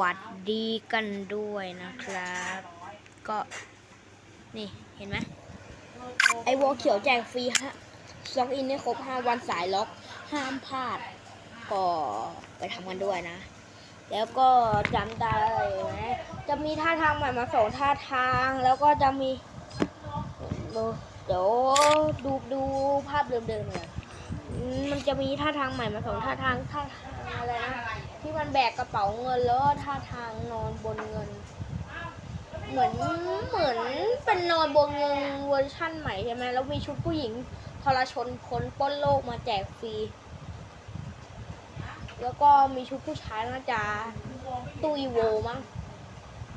วัสดีกันด้วยนะครับ ก็ นี่เห็นไหมไอวอลเขียวแจกฟรีฮะล็อกอินให้ครบ 5 วันสายล็อกห้ามพลาด ก็ไปทำกันด้วยนะ แล้วก็จำได้ไหมจะมีท่าทางใหม่มาสองท่าทาง แล้วก็จะมี เดี๋ยวดูดูภาพเดิมๆเลยอืมมันจะมีท่าทางใหม่มาสองท่าทางท่าทางอะไรนะ ที่มันแบกกระเป๋าเงินแล้วท่าทางนอนบนเงิน เหมือนเหมือนเป็นนอนบนเงินเวอร์ชั่นใหม่ใช่ไหมแล้วมีชุดผู้หญิงทรชนคนปล้นโลกมาแจกฟรีแล้วก็มีชุดผู้ชายน่าจะตู้อีโวมั้ง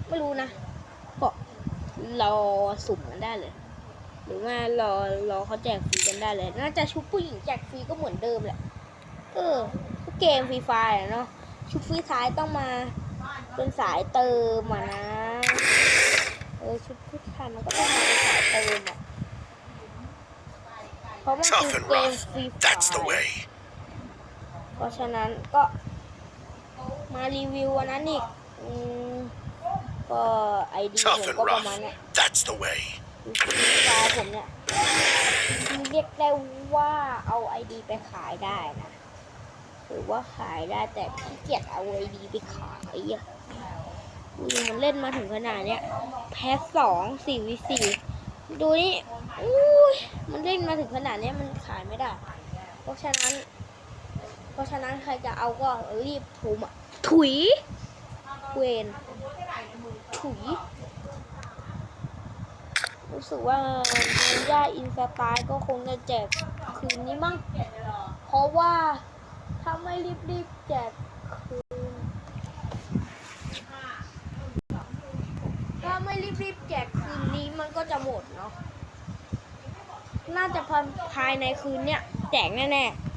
ไม่รู้นะก็รอสุ่มกันได้เลย หรือว่ารอรอเขาแจกฟรีกันได้เลย น่าจะชุดผู้หญิงแจกฟรีก็เหมือนเดิมแหละ เออเกมฟรีไฟร์อะเนาะ ชุดฟรีไฟร์ต้องมา เป็นสายเติมอะนะ เออชุดผู้ชายมันก็ต้องมาเป็นสายเติมอะเพราะมันคือ Tough and เกม rough. ฟรีไฟ That's the ร์ way. เพราะฉะนั้นก็มารีวิวอันนั้นอีกอืมก็ไอดีผ Tough ม and ก็ประมาณ rough. เนี้ย That's the way. ฟาผมเนี่ยเรียกได้ว่าเอาไอดีไปขายได้นะ หรือว่าขายได้แต่ขี้เกียจเอาไอดีไปขายอะดูมันเล่นมาถึงขนาดเนี้ยแพ้สองสี่วิสี่ดูนี่อุ้ยมันเล่นมาถึงขนาดเนี้ยมันขายไม่ได้ เพราะฉะนั้น เพราะฉะนั้นใครจะเอาก็รีบถุมอะถุยเวนถุย รู้สึกว่าย่าอินสไตล์ก็คงจะแจกคืนนี้มั้งเพราะว่า ถ้าไม่รีบๆแจกคืนถ้าไม่รีบๆแจกคืนนี้มันก็จะหมดเนาะ น่าจะภายในคืนเนี้ยแจกแน่ๆ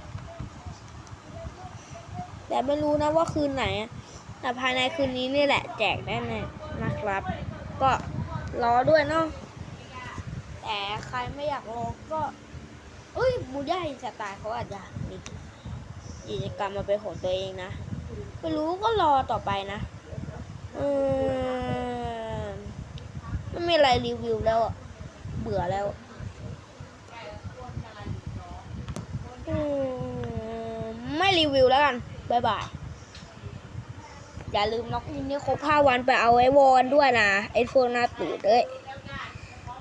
แต่ไม่รู้นะว่าคืนไหน แต่ภายในคืนนี้นี่แหละ แจกแน่ๆนะครับ ก็รอด้วยเนาะ แต่ใครไม่อยากลอก็เอ้ยบูย่าอินสไตล์เขาอาจจะมี กิจกรรมมาเป็นของตัวเองนะไม่รู้ก็รอต่อไปนะเออไม่มีอะไรรีวิวแล้วอะเบื่อแล้วอืมไม่รีวิวแล้วกันบายบาย อย่าลืมล็อกอินนี่ครบ5วันไปเอาไอ้วอนด้วยนะ ไอโฟนหน้าตูดเอ้ย